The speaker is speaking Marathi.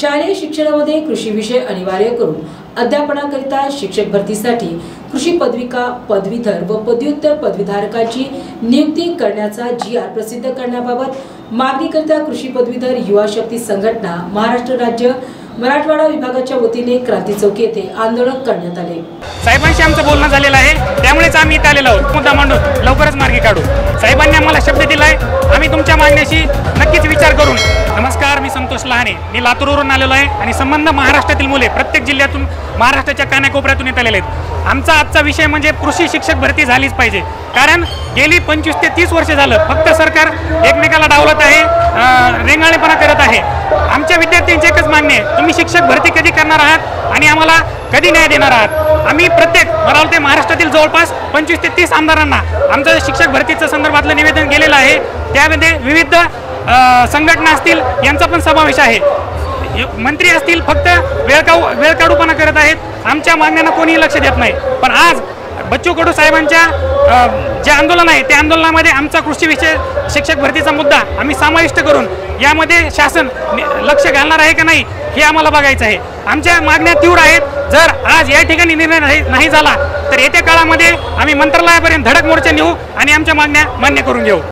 शालेय शिक्षणामध्ये कृषी विषय अनिवार्य करून अध्यापनाकरिता शिक्षक भरतीसाठी कृषी पदविका पदवीधर व पदव्युत्तर पदवीधारकाची नियुक्ती करण्याचा जी आर प्रसिद्ध करण्याबाबत मागणीकरिता कृषी पदवीधर युवा शक्ती संघटना महाराष्ट्र राज्य मराठवाडा विभागाच्या वतीने क्रांती चौक येथे आंदोलन करण्यात आले. साहेबांशी आमचं बोलणं झालेलं आहे. मुद्दा आम्ही इथं आलेलो आहोत. मुद्दा मांडून. लवकरच मार्गी काढू. साहेबांनी आम्हाला शब्द दिलाय. आम्ही तुमच्या मागण्याशी नक्कीच विचार करून नमस्कार मी संतोष लहाने. मी लातूरवरून आलेलो आहे आणि संबंध महाराष्ट्रातील मुले प्रत्येक जिल्ह्यातून महाराष्ट्राच्या कानाकोपऱ्यातून येत आलेले आहेत. आमचा आजचा विषय म्हणजे कृषी शिक्षक भरती झालीच पाहिजे. कारण गेली पंचवीस ते तीस वर्ष झालं फक्त सरकार एकमेकाला डावलत आहे रेंगाळेपणा करत आहे. आमच्या विद्यार्थ्यांची एकच मागणी आहे. तुम्ही शिक्षक भरती कधी करणार आहात आणि आम्हाला कधी न्याय देणार आहात? आम्ही प्रत्येक मला जवळपास पंचवीस ते तीस आमदारांना. आमचं शिक्षक भरतीचं संदर्भातलं निवेदन गेलेलं आहे. त्यामध्ये विविध संघटना असतील यांचा पण समावेश आहे. य- मंत्री असतील फक्त वेळकाऊ वेळकाडूपणा करत आहेत. आमच्या मागण्यांना कोणीही लक्ष देत नाही. पण आज बच्चू कडू साहेबांच्या जे आंदोलन आहे त्या आंदोलनामध्ये आमचा कृषी विषय शिक्षक भरतीचा मुद्दा आम्ही समाविष्ट करून यामध्ये शासन लक्ष घालणार आहे का नाही हे आम्हाला बघायचं आहे. आमच्या मागण्या तीव्र आहेत. जर आज या ठिकाणी निर्णय नाही नाही झाला तर येत्या काळामध्ये आम्ही मंत्रालयापर्यंत धडक मोर्चा नेऊ आणि आमच्या मागण्या मान्य करून घेऊ.